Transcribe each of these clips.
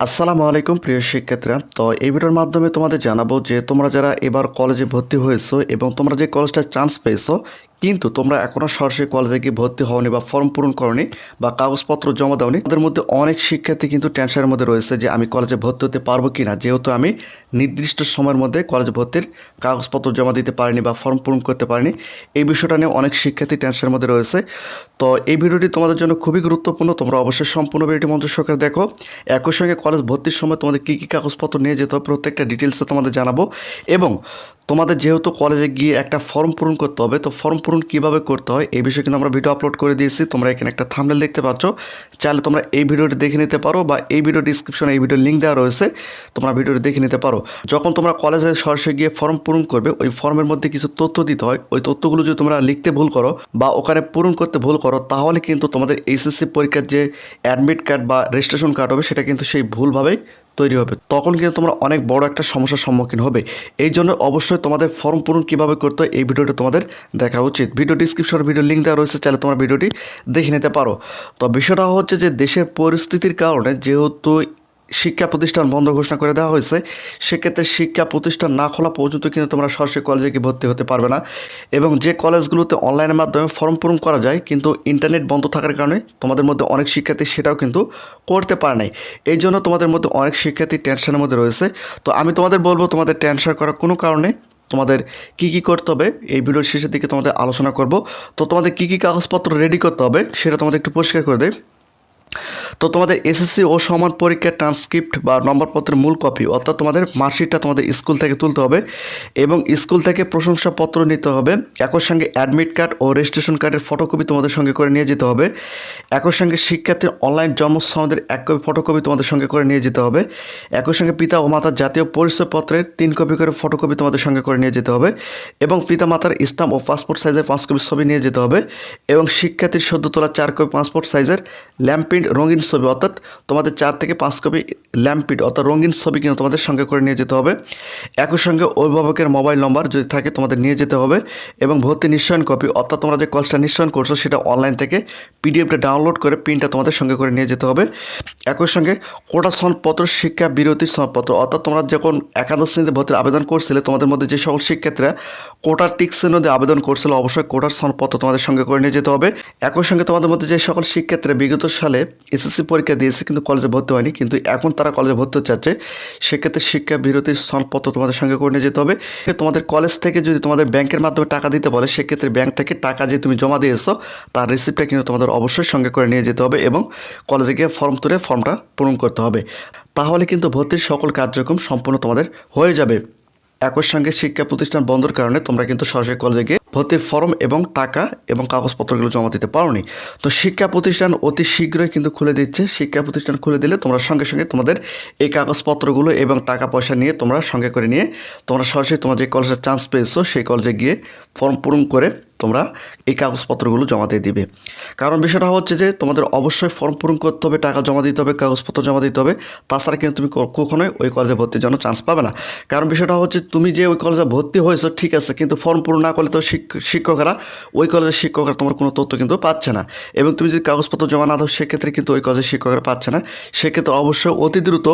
আসসালামু আলাইকুম, প্রিয় শিক্ষার্থীরা। তো এই ভিডিওর মাধ্যমে তোমাদের জানাব যে তোমরা যারা এবার কলেজে ভর্তি হয়েছো এবং তোমরা যে কলেজটা চান্স পেয়েছ কিন্তু তোমরা এখনও সরাসরি কলেজে গিয়ে ভর্তি হওনি বা ফর্ম পূরণ করনি বা কাগজপত্র জমা দাওনি, তাদের মধ্যে অনেক শিক্ষার্থী কিন্তু টেনশনের মধ্যে রয়েছে যে আমি কলেজে ভর্তি হতে পারব কি না যেহেতু আমি নির্দিষ্ট সময়ের মধ্যে কলেজে ভর্তির কাগজপত্র জমা দিতে পারিনি বা ফর্ম পূরণ করতে পারিনি, এই বিষয়টা নিয়ে অনেক শিক্ষার্থী টেনশনের মধ্যে রয়েছে। তো এই ভিডিওটি তোমাদের জন্য খুবই গুরুত্বপূর্ণ। তোমরা অবশ্যই সম্পূর্ণ ভিডিওটি মন্ত্র সরকার দেখো। একই সঙ্গে কলেজ ভর্তির সময় তোমাদের কী কী কাগজপত্র নিয়ে যেতে হবে প্রত্যেকটা ডিটেলসে তোমাদের জানাব এবং তোমাদের যেহেতু কলেজে গিয়ে একটা ফর্ম পূরণ করতে হবে, তো ফর্ম পূরণ কীভাবে করতে হয় এই বিষয়ে কিন্তু আমরা ভিডিও আপলোড করে দিয়েছি। তোমরা এখানে একটা থামনেল দেখতে পাচ্ছ। চাইলে তোমরা এই ভিডিওটি দেখে নিতে পারো বা এই ভিডিও ডিসক্রিপশনে এই ভিডিও লিঙ্ক দেওয়া রয়েছে, তোমরা ভিডিওটি দেখে নিতে পারো। যখন তোমরা কলেজে সরাসরি গিয়ে ফর্ম পূরণ করবে, ওই ফর্মের মধ্যে কিছু তথ্য দিতে হয়। ওই তথ্যগুলো যদি তোমরা লিখতে ভুল করো বা ওখানে পূরণ করতে ভুল করো, তাহলে কিন্তু তোমাদের এইচএসসি পরীক্ষার যে অ্যাডমিট কার্ড বা রেজিস্ট্রেশন কার্ড হবে, সেটা কিন্তু সেই ভুলভাবেই তৈরি হবে, তখন কিন্তু তোমরা অনেক বড় একটা সমস্যার সম্মুখীন হবে। এই জন্য অবশ্যই তোমাদের ফর্ম পূরণ কীভাবে করতে হয়, এই ভিডিওটি তোমাদের দেখা উচিত। ভিডিও ডিসক্রিপশনে ভিডিও লিঙ্ক দেওয়া রয়েছে, চাইলে তোমরা ভিডিওটি দেখে নিতে পারো। তো বিষয়টা হচ্ছে যে, দেশের পরিস্থিতির কারণে যেহেতু শিক্ষা প্রতিষ্ঠান বন্ধ ঘোষণা করে দেওয়া হয়েছে। সেক্ষেত্রে শিক্ষা প্রতিষ্ঠান না খোলা পর্যন্ত কিন্তু তোমরা সরাসরি কলেজে গিয়ে ভর্তি হতে পারবে না। এবং যে কলেজগুলোতে অনলাইনের মাধ্যমে ফর্ম পূরণ করা যায়, কিন্তু ইন্টারনেট বন্ধ থাকার কারণে তোমাদের মধ্যে অনেক শিক্ষার্থী সেটাও কিন্তু করতে পারে নাই। এই জন্য তোমাদের মধ্যে অনেক শিক্ষার্থী টেনশনের মধ্যে রয়েছে। তো আমি তোমাদের বলব, তোমাদের টেনশন করার কোনো কারণে তোমাদের কি কি করতে হবে, এই ভিডিওর শেষের দিকে তোমাদের আলোচনা করব। তো তোমাদের কি কি কাগজপত্র রেডি করতে হবে, সেটা তোমাদের একটু পরিষ্কার করে দেয় তো তোমাদের এসএসসি ও সমান পরীক্ষার ট্রান্সক্রিপ্ট বা নম্বরপত্রের মূল কপি অর্থাৎ তোমাদের মার্কশিটটা তোমাদের স্কুল থেকে তুলতে হবে এবং স্কুল থেকে প্রশংসাপত্র নিতে হবে। একই সঙ্গে অ্যাডমিট কার্ড ও রেজিস্ট্রেশন কার্ডের ফটোকপি তোমাদের সঙ্গে করে নিয়ে যেতে হবে। একই সঙ্গে শিক্ষার্থীর অনলাইন জন্ম সনদের এক কপি ফটোকপি তোমাদের সঙ্গে করে নিয়ে যেতে হবে। একই সঙ্গে পিতা ও মাতার জাতীয় পরিচয়পত্রের তিন কপি করে ফটোকপি তোমাদের সঙ্গে করে নিয়ে যেতে হবে এবং পিতা মাতার স্টাম্প ও পাসপোর্ট সাইজের পাঁচ কপি ছবি নিয়ে যেতে হবে এবং শিক্ষার্থীর সদ্য তোলা চার কপি পাসপোর্ট সাইজের ল্যাম্পিন রঙিন ছবি, অর্থাৎ তোমাদের চার থেকে পাঁচ কপি ল্যাম্পিড, অর্থাৎ রঙিন ছবি কিন্তু তোমাদের সঙ্গে করে নিয়ে যেতে হবে। একই সঙ্গে অভিভাবকের মোবাইল নম্বর যদি থাকে তোমাদের নিয়ে যেতে হবে এবং ভর্তি নিশ্চয়ন কপি, অর্থাৎ তোমরা যে কলেজটা নিশ্চয়ন করছ সেটা অনলাইন থেকে পিডিএফটা ডাউনলোড করে প্রিন্টটা তোমাদের সঙ্গে করে নিয়ে যেতে হবে। একই সঙ্গে কোটা সনদপত্র, শিক্ষা বিরতি সনদপত্র, অর্থাৎ তোমরা যখন একাদশ শ্রেণীতে ভর্তির আবেদন করছিলে, তোমাদের মধ্যে যে সকল শিক্ষার্থীরা কোটার টিক্সের মধ্যে আবেদন করছিল, অবশ্যই কোটার সনদপত্র তোমাদের সঙ্গে করে নিয়ে যেতে হবে। একই সঙ্গে তোমাদের মধ্যে যে সকল শিক্ষার্থীরা বিগত সালে এসএসসি পরীক্ষা দিয়েছে, কিন্তু কলেজে ভর্তি হয়নি। কিন্তু এখন তারা কলেজে ভর্তি চাচ্ছে। সেক্ষেত্রে শিক্ষা বিরতির সনদপত্র তোমাদের সঙ্গে করে নিয়ে যেতে হবে। তোমাদের কলেজ থেকে যদি তোমাদের ব্যাংকের মাধ্যমে টাকা দিতে বলে, সেক্ষেত্রে ব্যাংক থেকে টাকা যে তুমি জমা দিয়েছ, তার রিসিপ্টটা কিন্তু তোমাদের অবশ্যই সঙ্গে করে নিয়ে যেতে হবে এবং কলেজে গিয়ে ফর্ম তুলে ফর্মটা পূরণ করতে হবে। তাহলে কিন্তু ভর্তির সকল কার্যক্রম সম্পূর্ণ তোমাদের হয়ে যাবে। একই সঙ্গে শিক্ষা প্রতিষ্ঠান বন্ধর কারণে তোমরা কিন্তু সরাসরি কলেজে গিয়ে ভর্তির ফর্ম এবং টাকা এবং কাগজপত্রগুলো জমা দিতে পারোনি। তো শিক্ষা প্রতিষ্ঠান অতি শীঘ্রই কিন্তু খুলে দিচ্ছে। শিক্ষা প্রতিষ্ঠান খুলে দিলে তোমরা সঙ্গে সঙ্গে তোমাদের এই কাগজপত্রগুলো এবং টাকা পয়সা নিয়ে তোমরা সঙ্গে করে নিয়ে তোমরা সরাসরি তোমার যে কলেজের চান্স পেয়েছ, সেই কলেজে গিয়ে ফর্ম পূরণ করে তোমরা এই কাগজপত্রগুলো জমা দিয়ে দিবে। কারণ বিষয়টা হচ্ছে যে, তোমাদের অবশ্যই ফর্ম পূরণ করতে হবে, টাকা জমা দিতে হবে, কাগজপত্র জমা দিতে হবে। তাছাড়া কিন্তু তুমি কখনোই ওই কলেজে ভর্তির জন্য চান্স পাবে না। কারণ বিষয়টা হচ্ছে, তুমি যে ওই কলেজে ভর্তি হয়েছো, ঠিক আছে, কিন্তু ফর্ম পূরণ না করলে তো শিক- শিক্ষকেরা, ওই কলেজের শিক্ষকরা তোমার কোনো তথ্য কিন্তু পাচ্ছে না। এবং তুমি যদি কাগজপত্র জমা না দাও, সেক্ষেত্রে কিন্তু ওই কলেজের শিক্ষকরা পাচ্ছে না। সেক্ষেত্রে অবশ্যই অতি দ্রুত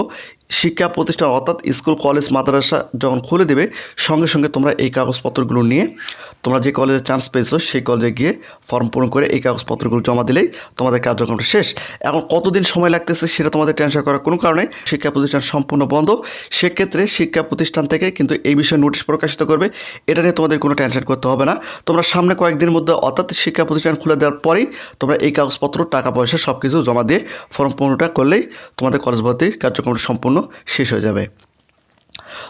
শিক্ষা প্রতিষ্ঠান, অর্থাৎ স্কুল কলেজ মাদ্রাসা যখন খুলে দেবে, সঙ্গে সঙ্গে তোমরা এই কাগজপত্রগুলো নিয়ে, তোমরা যে কলেজে চান্স পেয়েছ সেই কলেজে গিয়ে ফর্ম পূরণ করে এই কাগজপত্রগুলো জমা দিলেই তোমাদের কার্যক্রমটা শেষ। এখন কতদিন সময় লাগতেছে সেটা তোমাদের টেনশন করার কোনো কারণে শিক্ষা প্রতিষ্ঠান সম্পূর্ণ বন্ধ। সেক্ষেত্রে শিক্ষা প্রতিষ্ঠান থেকে কিন্তু এই বিষয়ে নোটিশ প্রকাশিত করবে। এটা নিয়ে তোমাদের কোনো টেনশন করতে হবে না। তোমরা সামনে কয়েকদিনের মধ্যে অর্থাৎ শিক্ষা প্রতিষ্ঠান খুলে দেওয়ার পরেই তোমরা এই কাগজপত্র, টাকা পয়সা সব কিছু জমা দিয়ে ফর্ম পূর্ণটা করলেই তোমাদের কলেজ ভর্তির কার্যক্রমটা সম্পূর্ণ শেষ হয়ে যাবে।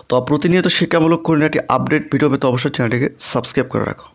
তো প্রতিনিয়ত শিক্ষামূলক খুঁটিনাটি আপডেট ভিডিও পেতে অবশ্যই চ্যানেলটিকে সাবস্ক্রাইব করে রাখো।